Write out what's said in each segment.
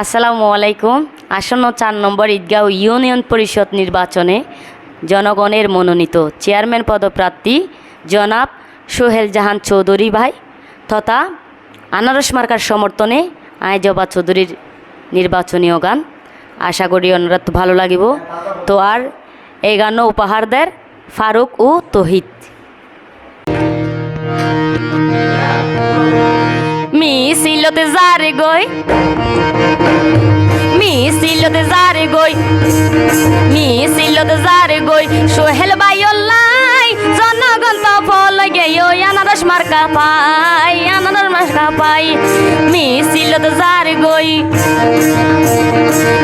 আসসালামু আলাইকুম। আসন্ন চার নম্বর ঈদগাঁও ইউনিয়ন পরিষদ নির্বাচনে জনগণের মনোনীত চেয়ারম্যান পদপ্রার্থী জনাব সোহেল জাহান চৌধুরী ভাই তথা আনারস মার্কার সমর্থনে আইজবা চৌধুরীর নির্বাচনীয় গান আশা করি অনুরাত ভালো লাগিব। তো আর এই গান উপহার দেয় ফারুক ও তহিদ। মিছিলতে যারে গই মিছিলতে যারে গই। মিছিলতে যারে গই। সোহেল বাইল্লাই জনগণ তো ফল গেয় আনারস মার্কা পাই, আনারস মার্কা পাই। মিছিলতে যারে গই।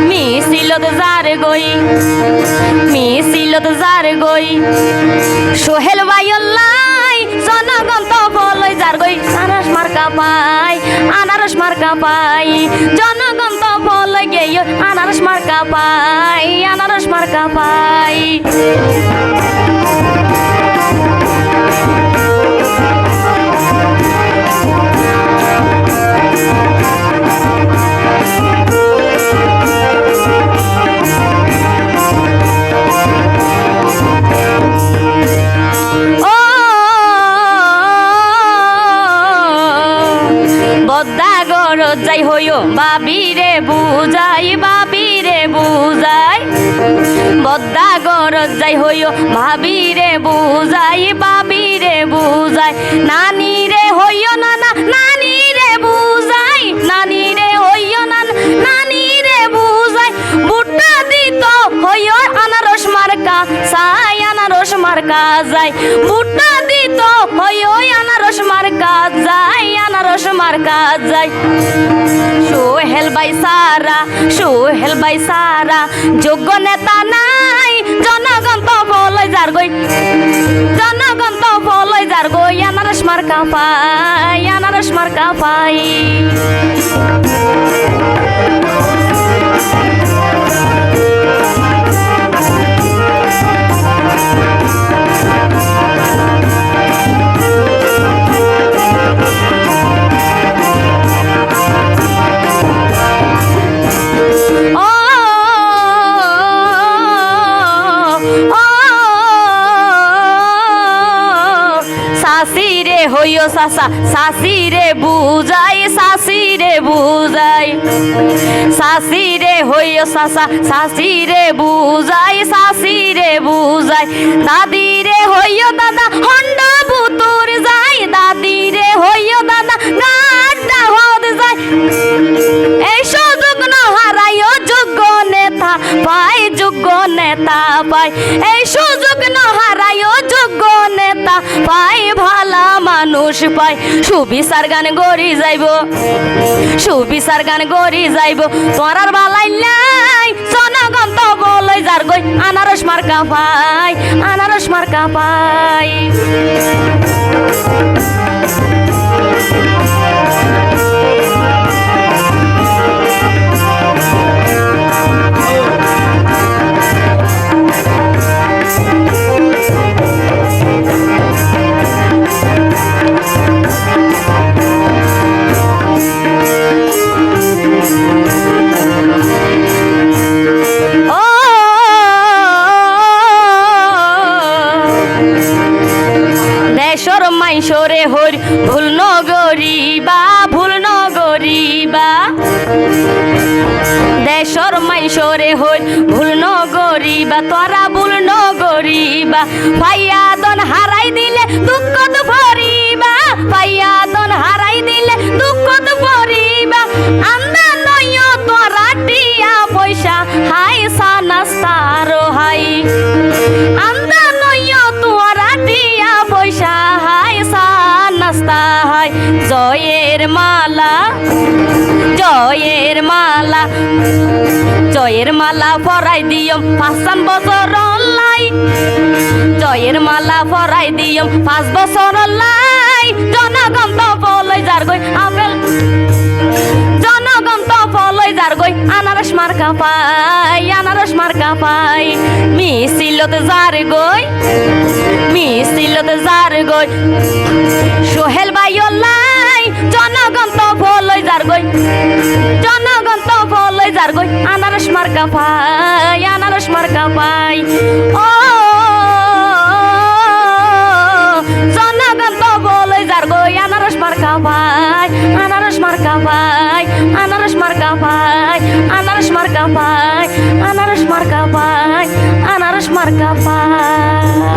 মিছিলতে যারে গই। মিছিলতে যারে গই। সোহেল বাইল্লাই জনগণ তো ফল যার গই। আনারস মার্কা পাই, আনারস মার্কা পাই। জনগণ তো আনারস মার্কা পাই আনারস মার্কা পাই। যাই হইও বাবিরে বুঝাই বাবিরে বুঝাই বদ্দা গরজ যাই হইও ভাবিরে বুঝাই বাবিরে বুঝাই নানি রে হইও মার্কা যায়। বুট্টা দিত হইও আনারস মার্কা যায়, আনারস মার্কা যায়। সোহেল বাই সারা সোহেল বাই সারা, যোগ্য নেতা নাই, জনগণ তো বলে যার গই। জনগণ তো বলে যার গই, আনারস মার্কা পাই, আনারস মার্কা পাই। হইও সাসা শাশি রে বুঝাই শাশি রে বুঝাই। শাশি রে হইও সাসা শাশি রে বুঝাই শাশি রে বুঝাই। দাদি রে হইও দাদা, হন্ড নেতা পাই এই সুযোগ না হারাইও যোগ্য নেতা পাই ভালা মানুষ পাই সুবিচার গান গড়ি যাইব, সুবিচার গান গড়ি যাইব। তোরার বালাই নাই, জনগণ তো বলাই যার গই। আনারস মার্কা পাই আনারস মার্কা পাই দেশর মাইশরে হর, ভুল নগরিবা ভুল নগরিবা দেশর মাই সরে হর, ভুল নগরিবা তোরা ভুল নগরিবা ফাইয়া দন হারাই দিলে দুঃখ তো ভরিবা পাইয়া মালা, জয়ের মালা জয়ের মালা পরাই দিও পাঁচান বছর লাই জয়ের মালা পরাই দিও, পাঁচ বছর লাই জনগণ তো বলাই যার গই, আপেল। জনগণ তো বলাই যার গই, আনারস মার্কা পাই, আনারস মার্কা পাই। মিছিলত যার গই, মিছিলত যার গই, সোহেল বাইলাই জনগণ তো বলাই যার গই। তো মার্কা পাই, আনারস মার্কা পাই। ও, জনগণ তো বলে যার গো আনারস মার্কা পাই, আনারস মার্কা পাই, আনারস মার্কা পাই, আনারস মার্কা পাই, আনারস মার্কা পাই, আনারস মার্কা পাই।